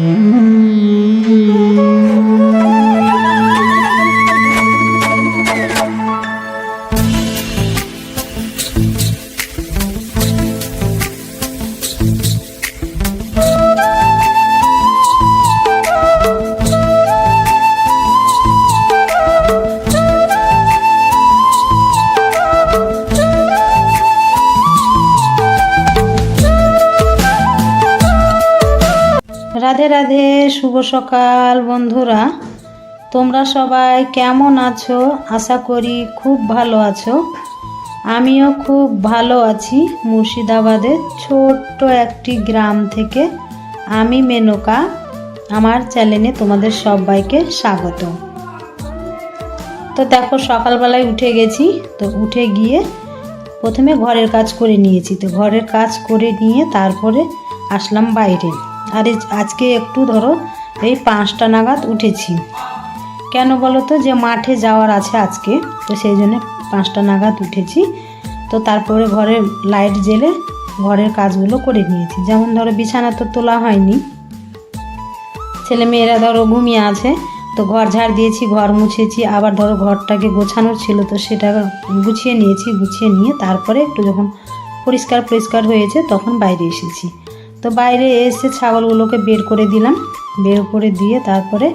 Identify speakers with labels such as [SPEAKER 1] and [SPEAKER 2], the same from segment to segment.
[SPEAKER 1] রাধে রাধে, শুভ সকাল বন্ধুরা। তোমরা সবাই কেমন আছো? আশা করি খুব ভালো আছো। আমিও খুব ভালো আছি মুর্শিদাবাদের ছোট্ট একটি গ্রাম থেকে। আমি মেনকা, আমার চ্যানেলে তোমাদের সবাইকে স্বাগত। তো দেখো, সকালবেলায় উঠে গেছি। তো উঠে গিয়ে প্রথমে ঘরের কাজ করে নিয়েছি। তো ঘরের কাজ করে নিয়ে তারপরে আসলাম বাইরে। আর আজকে একটু ধরো, এই পাঁচটা নাগাদ উঠেছি। কেন বলো তো যে মাঠে যাওয়ার আছে আজকে, তো সেই জন্য পাঁচটা নাগাদ উঠেছি। তো তারপরে ঘরের লাইট জেলে ঘরের কাজগুলো করে নিয়েছি। যেমন ধরো বিছানা তো তোলা হয়নি। ছেলে মেয়েরা ধরো ঘুমিয়ে আছে, তো ঘর ঝাড় দিয়েছি, ঘর মুছেছি, আবার ধরো ঘরটাকে গোছানোর ছিল তো সেটা গুছিয়ে নিয়েছি, গুছিয়ে নিয়ে তারপরে একটু যখন পরিষ্কার পরিষ্কার হয়েছে তখন বাইরে এসেছি। তো বাইরে এসে ছাগলগুলোকে বের করে দিলাম। বের করে দিয়ে তারপরে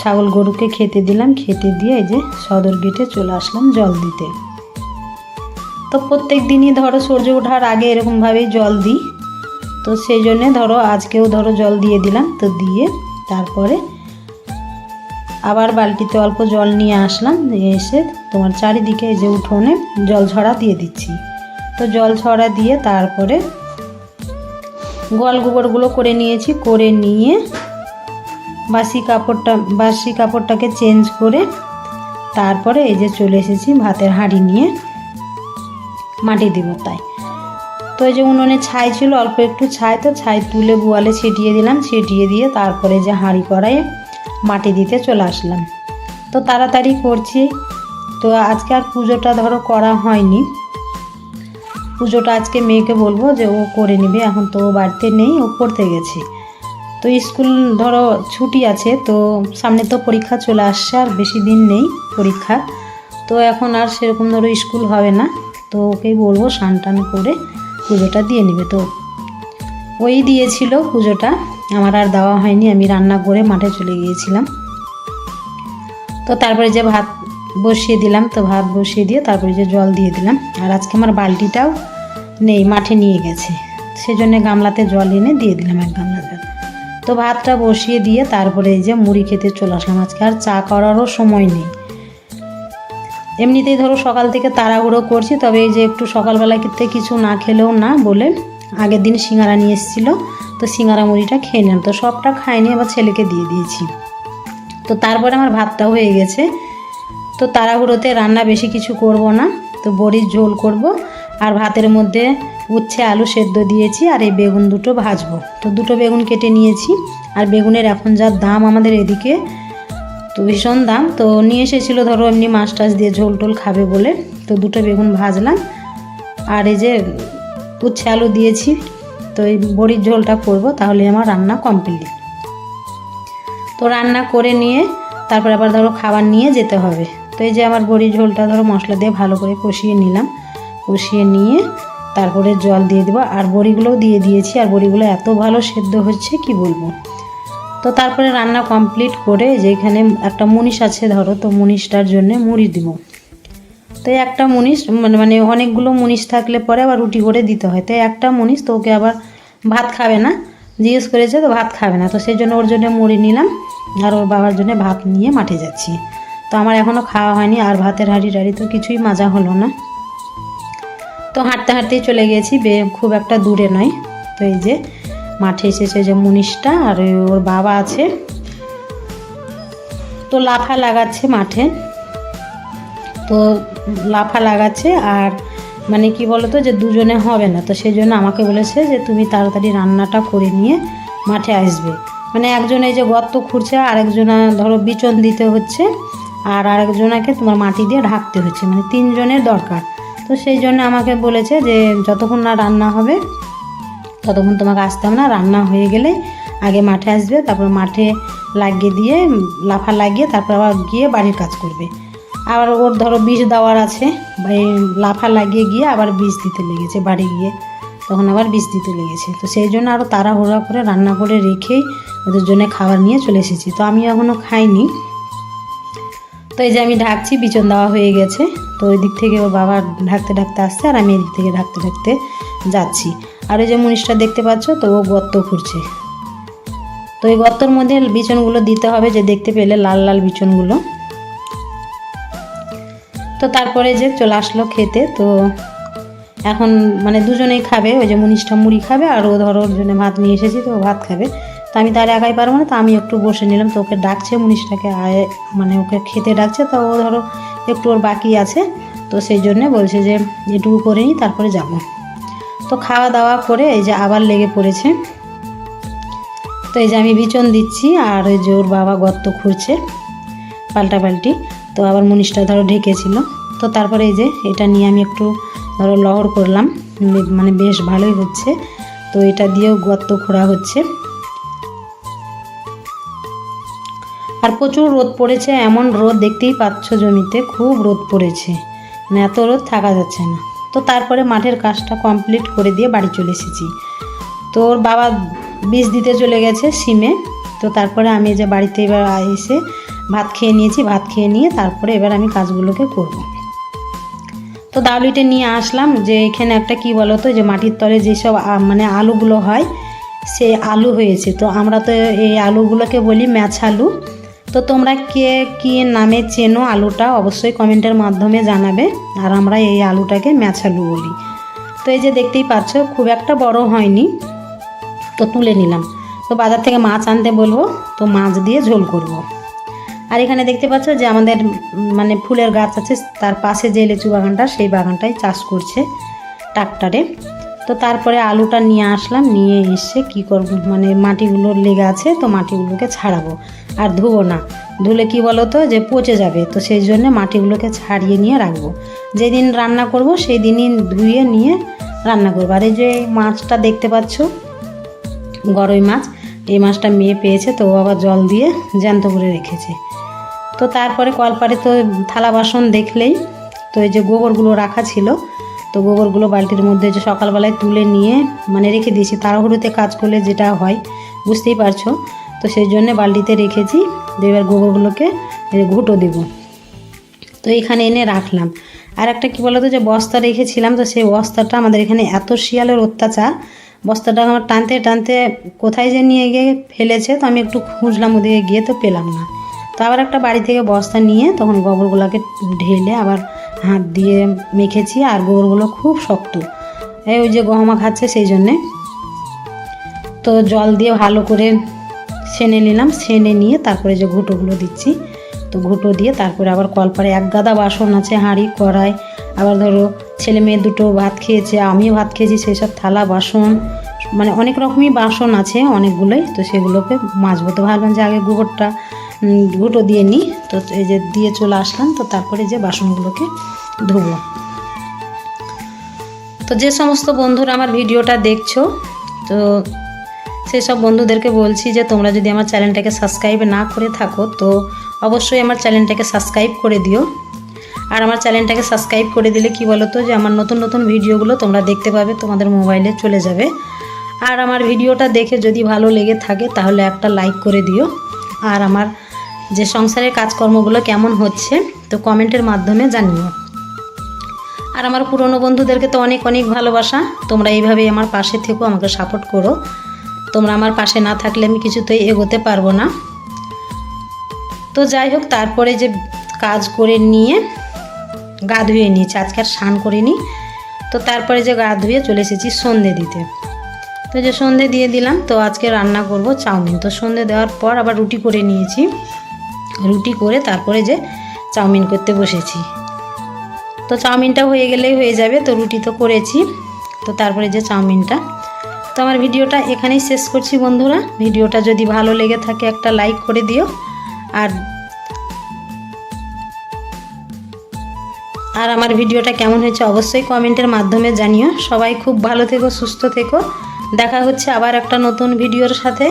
[SPEAKER 1] ছাগল গরুকে খেতে দিলাম। খেতে দিয়ে এই যে সদর গেটে চলে আসলাম জল দিতে। তো প্রত্যেক দিনই ধরো সূর্য ওঠার আগে এরকমভাবেই জল দিই। তো সেই জন্যে ধরো আজকেও ধরো জল দিয়ে দিলাম। তো দিয়ে তারপরে আবার বালতিতে অল্প জল নিয়ে আসলাম। এসে তোমার চারিদিকে এই যে উঠোনে জল ছড়া দিয়ে দিচ্ছি। তো জল ছড়া দিয়ে তারপরে গোয়াল গোবরগুলো করে নিয়েছি, করে নিয়ে বাসি কাপড়টা, বাসি কাপড়টাকে চেঞ্জ করে তারপরে এই যে চলে এসেছি ভাতের হাঁড়ি নিয়ে মাটি দিব তাই। তো এই যে উনুনে ছাই ছিল, অল্প একটু ছাই, তো ছাই তুলে গোয়ালে ছিটিয়ে দিলাম, ছিটিয়ে দিয়ে তারপরে যে হাঁড়ি কড়াইয়ে মাটি দিতে চলে আসলাম। তো তাড়াতাড়ি করছি, তো আজকে আর পুজোটা ধরো করা হয়নি। পুজোটা আজকে মেয়েকে বলব যে ও করে নেবে, এখন তো বাড়িতে নেই, ও পড়তে গেছে। তো স্কুল ধরো ছুটি আছে, তো সামনে তো পরীক্ষা চলে আসছে, আর বেশি দিন নেই পরীক্ষা। তো এখন আর সেরকম ধরো স্কুল হবে না, তো ওকেই বলব স্নান টান করে পুজোটা দিয়ে নেবে। তো ওই দিয়েছিল পুজোটা, আমার আর দেওয়া হয়নি, আমি রান্না করে মাঠে চলে গিয়েছিলাম। তো তারপরে যে ভাত বসিয়ে দিলাম, তো ভাত বসিয়ে দিয়ে তারপরে যে জল দিয়ে দিলাম। আর আজকে আমার বালতিটাও নেই, মাঠে নিয়ে গেছে। সেজন্য গামলাতে জল এনে দিয়ে দিলাম এক গামলা জল তো ভাতটা বসিয়ে দিয়ে তারপরে এই যে মুড়ি খেতে চলে আসলাম। আজকে আর চা করারও সময় নেই। এমনিতেই ধরো সকাল থেকে তাড়াহুড়ো করছি, তবে এই যে একটু সকালবেলা ক্ষেত্রে কিছু না খেলেও না বলে আগের দিন সিঙ্গারা নিয়ে এসেছিল, তো সিঙ্গারা মুড়িটা খেয়ে নিলাম। তো সবটা খাইনি, আবার ছেলেকে দিয়ে দিয়েছি। তো তারপরে আমার ভাতটা হয়ে গেছে। তো তাড়াহুড়োতে রান্না বেশি কিছু করব না, তো বড়ির ঝোল করব, আর ভাতের মধ্যে উচ্ছে আলু সেদ্ধ দিয়েছি, আর এই বেগুন দুটো ভাজবো। তো দুটো বেগুন কেটে নিয়েছি, আর বেগুনের এখন যা দাম আমাদের এদিকে, তো ভীষণ দাম, তো নিয়ে এসেছিল ধরো এমনি মাছ টাছ দিয়ে ঝোল টোল খাবে বলে, তো দুটো বেগুন ভাজলাম, আর এই যে উচ্ছে আলু দিয়েছি, তো এই বড়ির ঝোলটা করব, তাহলে আমার রান্না কমপ্লিট। তো রান্না করে নিয়ে, তারপর আবার ধরো খাবার নিয়ে যেতে হবে। তো এই যে আমার বড়ির ঝোলটা ধরো মশলা দিয়ে ভালো করে কষিয়ে নিলাম। কষিয়ে নিয়ে তারপরে জল দিয়ে দেবো। আর বড়িগুলোও দিয়ে দিয়েছি। আর বড়িগুলো এত ভালো সেদ্ধ হচ্ছে, কি বলব? তো তারপরে রান্না কমপ্লিট করে যেখানে একটা মুনিশ আছে ধরো, তো মুনিশটার জন্য মুড়ি দিব। তো একটা মুনিশ মানে মানে অনেকগুলো মুনিশ থাকলে পরে আবার রুটি করে দিতে হয়। তো একটা মুনিশ তো ওকে আবার ভাত খাবে না, জিজ্ঞেস করেছে তো ভাত খাবে না। তো সেই জন্য ওর জন্য মুড়ি নিলাম। আর ওর বাবার জন্য ভাত নিয়ে মাঠে যাচ্ছি। তো আমার এখনও খাওয়া হয়নি, আর ভাতের হাঁড়ি টাড়ি তো কিছুই মাজা হলো না। তো হাঁটতে হাঁটতেই চলে গেছি বে খুব একটা দূরে নয়। তো এই যে মাঠে এসেছে যে মুনিশটা, আর ওর বাবা আছে। তো লাফা লাগাচ্ছে মাঠে। তো লাফা লাগাচ্ছে, আর মানে কি বলতো যে দুজনে হবে না, তো সেই জন্য আমাকে বলেছে যে তুমি তাড়াতাড়ি রান্নাটা করে নিয়ে মাঠে আসবে। মানে একজন এই যে গর্ত খুঁড়ছে, আরেকজনা ধরো বিচন দিতে হচ্ছে। আর আরেকজনাকে তোমার মাটি দিয়ে ঢাকতে হচ্ছে মানে তিনজনের দরকার। তো সেই জন্য আমাকে বলেছে যে, যতক্ষণ না রান্না হবে, ততক্ষণ তোমাকে আসতে হবে না। রান্না হয়ে গেলে আগে মাঠে আসবে, তারপর মাঠে লাগিয়ে দিয়ে, লাফা লাগিয়ে তারপর আবার গিয়ে বাড়ির কাজ করবে। আবার ওর ধরো বীজ দেওয়ার আছে লাফা লাগিয়ে গিয়ে আবার বীজ দিতে লেগেছে বাড়ি গিয়ে। তখন আবার বীজ দিতে লেগেছে। তো সেই জন্য আরও তাড়াহুড়া করে, রান্না করে রেখেই ওদের জন্য খাবার নিয়ে চলে এসেছি। তো আমি এখনও খাইনি। তো এই যে আমি ঢাকছি বিচন দেওয়া হয়ে গেছে। তো ওই দিক থেকে ওর বাবা ঢাকতে ঢাকতে আসছে আর আমি এদিক থেকে ঢাকতে ঢাকতে যাচ্ছি। আর ওই যে মুনিশটা দেখতে পাচ্ছ, তো ও গর্ত খুঁড়ছে। তো এই গর্তর মধ্যে বিচনগুলো দিতে হবে যে দেখতে পেলে লাল লাল বিচনগুলো তো তারপরে যে চলে আসলো খেতে, তো এখন মানে দুজনেই খাবে। ওই যে মুনিশটা মুড়ি খাবে আর ও ধরো ওর জন্য ভাত নিয়ে এসেছি, তো ভাত খাবে। তো আমি তার একাই পারব না, তো আমি একটু বসে নিলাম। তো ওকে ডাকছে, মুনিশটাকে আয় মানে ওকে খেতে ডাকছে। তো ও ধরো একটু ওর বাকি আছে, তো সেই জন্যে বলছে যে, এটুকু করে নিই তারপরে যাব। তো খাওয়া দাওয়া করে এই যে আবার লেগে পড়েছে। তো এই যে আমি বিচন দিচ্ছি, আর ওই যে ওর বাবা গর্ত খুঁড়ছে পাল্টাপাল্টি তো আবার মুনিশটা ধরো ঢেকেছিল। তো তারপরে এই যে এটা নিয়ে আমি একটু ধরো লহর করলাম। মানে বেশ ভালোই হচ্ছে। তো এটা দিয়েও গর্ত খোঁড়া হচ্ছে। আর প্রচুর রোদ পড়েছে, এমন রোদ দেখতেই পাচ্ছ জমিতে, খুব রোদ পড়েছে। মানে এত রোদ থাকা যাচ্ছে না। তো তারপরে মাঠের কাজটা কমপ্লিট করে দিয়ে বাড়ি চলে এসেছি। তো ওর বাবা বীজ দিতে চলে গেছে সিমে, তো তারপরে আমি যে বাড়িতে এবার এসে ভাত খেয়ে নিয়েছি, ভাত খেয়ে নিয়ে তারপরে এবার আমি কাজগুলোকে করব। তো দাউলিটা নিয়ে আসলাম যে এখানে একটা কি বলো তো যে মাটির তলে যেসব মানে আলুগুলো হয়, সে আলু হয়েছে। তো আমরা তো এই আলুগুলোকে বলি ম্যাচ আলু। তো তোমরা কে, কী নামে চেনো আলুটা অবশ্যই কমেন্টের মাধ্যমে জানাবে। আর আমরা এই আলুটাকে ম্যাচ আলু বলি। তো এই যে দেখতেই পাচ্ছ খুব একটা বড় হয়নি। তো তুলে নিলাম। তো বাজার থেকে মাছ আনতে বলব, তো মাছ দিয়ে ঝোল করব। আর এখানে দেখতে পাচ্ছ যে আমাদের মানে ফুলের গাছ আছে, তার পাশে যে লিচু বাগানটা, সেই বাগানটাই চাষ করছে ট্রাক্টরে। তো তারপরে আলুটা নিয়ে আসলাম, নিয়ে এসে কি করব মানে মাটিগুলো লেগে আছে, তো মাটিগুলোকে ছাড়াবো। আর ধুবো না। ধুলে কি বলো তো যে পচে যাবে। তো সেই জন্য মাটিগুলোকে ছাড়িয়ে নিয়ে রাখব। যেদিন রান্না করব সেই দিনই ধুয়ে নিয়ে রান্না করব। আর এই যে মাছটা দেখতে পাচ্ছ, গরই মাছ, এই মাছটা মেয়ে পেয়েছে, তো আবার জল দিয়ে জ্যান্ত করে রেখেছে। তো তারপরে কলপারে তো থালা বাসন দেখলেই, তো এই যে গোবরগুলো রাখা ছিল, তো গোবরগুলো বালতির মধ্যে যে সকালবেলায় তুলে নিয়ে মানে রেখে দিয়েছি, তাড়াহুড়োতে কাজ করলে যেটা হয়, বুঝতেই পারছ? তো সেই জন্যে বালতিতে রেখেছি। তো এবার গোবরগুলোকে ঘুঁটো দেবো। তো এখানে এনে রাখলাম। আর একটা কি বলতো যে বস্তা রেখেছিলাম, তো সেই বস্তাটা আমাদের এখানে এত শিয়ালের অত্যাচার। বস্তাটা আমার টানতে টানতে কোথায় যে নিয়ে গিয়ে ফেলেছে, তো আমি একটু খুঁজলাম, ওদিকে গিয়ে তো পেলাম না। তো আবার একটা বাড়ি থেকে বস্তা নিয়ে তখন গোবরগুলোকে ঢেলে আবার হাত দিয়ে মেখেছি, আর গোবরগুলো খুব শক্ত। এই ওই যে গহমা খাচ্ছে সেই জন্যে। তো জল দিয়ে ভালো করে সেনে নিলাম সেনে নিয়ে তারপরে যে ঘুঁটোগুলো দিচ্ছি, তো ঘুঁটো দিয়ে তারপরে আবার কলপারে এক গাদা বাসন আছে, হাঁড়ি, কড়াই, আবার ধরো ছেলে মেয়ে দুটো ভাত খেয়েছে, আমিও ভাত খেয়েছি, সেই সব থালা, বাসন মানে অনেক রকমই বাসন আছে অনেকগুলোই, তো সেগুলোকে মাজবো। তো ভাবলাম যে আগে গোবরটা ঘুঁটো দিয়ে নিই, তো এই যে দিয়ে চলে আসলাম, তো তারপরে যে বাসনগুলোকে ধুবো। তো যে সমস্ত বন্ধুরা আমার ভিডিওটা দেখছ, তো সেসব বন্ধুদেরকে বলছি যে তোমরা যদি আমার চ্যানেলটাকে সাবস্ক্রাইব না করে থাকো, তো অবশ্যই আমার চ্যানেলটাকে সাবস্ক্রাইব করে দিও। আর আমার চ্যানেলটাকে সাবস্ক্রাইব করে দিলে কি বলো তো যে আমার নতুন নতুন ভিডিওগুলো তোমরা দেখতে পাবে, তোমাদের মোবাইলে চলে যাবে। আর আমার ভিডিওটা দেখে যদি ভালো লেগে থাকে, তাহলে একটা লাইক করে দিও। আর আমার যে সংসারের কাজকর্মগুলো কেমন হচ্ছে, তো কমেন্টের মাধ্যমে জানিও। আর আমার পুরনো বন্ধুদেরকে তো অনেক অনেক ভালোবাসা, তোমরা এইভাবেই আমার পাশে থেকো, আমাকে সাপোর্ট করো। তোমরা আমার পাশে না থাকলে আমি কিছুতেই এগোতে পারব না। তো যাই হোক, তারপরে যে কাজ করে নিয়ে গা ধুয়ে নিয়েছি আজকে আর স্নান করিনি তো তারপরে যে গা ধুয়ে চলে এসেছি সন্ধে দিতে। তো যে সন্ধে দিয়ে দিলাম, তো আজকে রান্না করব চাউমিন। তো সন্ধে দেওয়ার পর আবার রুটি করে নিয়েছি। রুটি করে তারপরে যে চাউমিন করতে বসেছি। তো চাউমিনটা হয়ে গেলেই হয়ে যাবে, তো রুটি তো করেছি। তো তারপরে যে চাউমিনটা আমার ভিডিওটা এখানেই শেষ করছি বন্ধুরা। ভিডিওটা যদি ভালো লেগে থাকে একটা লাইক করে দিও। আর আর আমার ভিডিওটা কেমন হয়েছে অবশ্যই কমেন্টের মাধ্যমে জানিও। সবাই খুব ভালো থেকো, সুস্থ থেকো। দেখা হচ্ছে আবার একটা নতুন ভিডিওর সাথে।